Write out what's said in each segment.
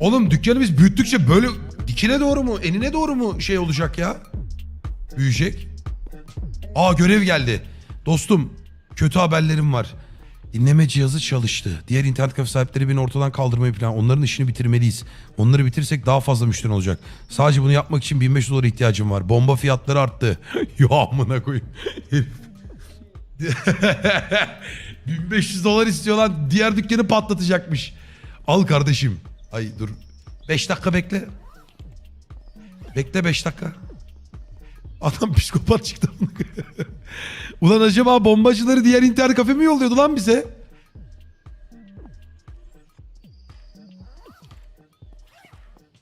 Oğlum dükkanı biz büyüttükçe böyle dikine doğru mu enine doğru mu şey olacak ya? Büyüyecek. Aa görev geldi. Dostum kötü haberlerim var. Dinleme cihazı çalıştı. Diğer internet kafe sahipleri beni ortadan kaldırmayı plan. Onların işini bitirmeliyiz. Onları bitirsek daha fazla müşteri olacak. Sadece bunu yapmak için 1500 dolara ihtiyacım var. Bomba fiyatları arttı. ya amına koyayım. Herif. 1500 dolar istiyor lan. Diğer dükkanı patlatacakmış. Al kardeşim. Ay dur. 5 dakika bekle. Bekle 5 dakika. Adam psikopat çıktı. Ulan acaba bombacıları diğer internet kafe mi yolluyordu lan bize?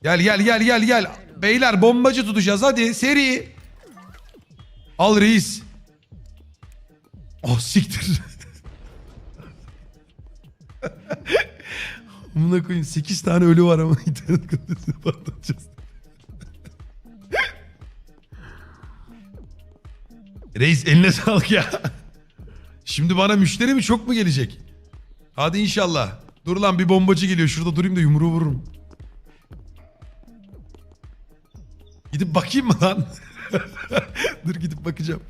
Gel gel gel gel gel. Beyler bombacı tutacağız hadi seri. Al reis. Oh siktir. Amına koyayım 8 tane ölü var ama internet kafesini patlatacağız. Reis eline sağlık ya. Şimdi bana müşteri mi çok mu gelecek? Hadi inşallah. Dur lan bir bombacı geliyor. Şurada durayım da yumruğu vururum. Gidip bakayım mı lan? Dur gidip bakacağım.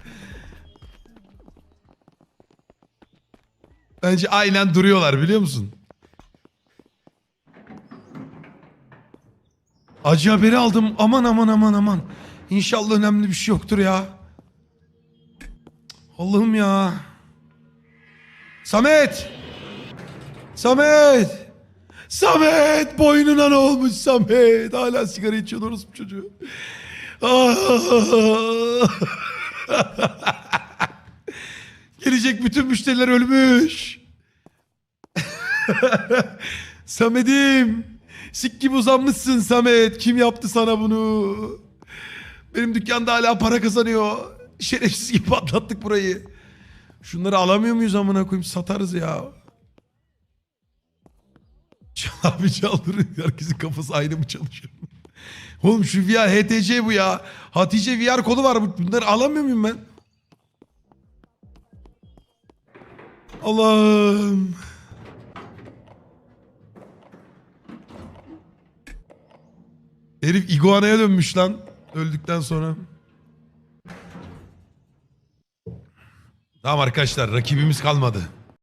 Bence aynen duruyorlar biliyor musun? Acı haberi aldım. Aman aman aman aman. İnşallah önemli bir şey yoktur ya. Allah'ım ya. Samet! Samet! Samet! Boynuna ne olmuş Samet? Hala sigara içiyor orospu çocuğu. Gelecek bütün müşteriler ölmüş. Samet'im. Sik gibi uzanmışsın Samet. Kim yaptı sana bunu? Benim dükkanda hala para kazanıyor. Şerefsiz gibi patlattık burayı. Şunları alamıyor muyuz amına koyayım? Satarız ya. Çal abi. Herkesin kafası aynı mı çalışıyor? Oğlum şu VR HTC bu ya. Hatice VR kolu var. Bunları alamıyor muyum ben? Allah'ım. Herif iguanaya dönmüş lan. Öldükten sonra. Tamam arkadaşlar rakibimiz kalmadı.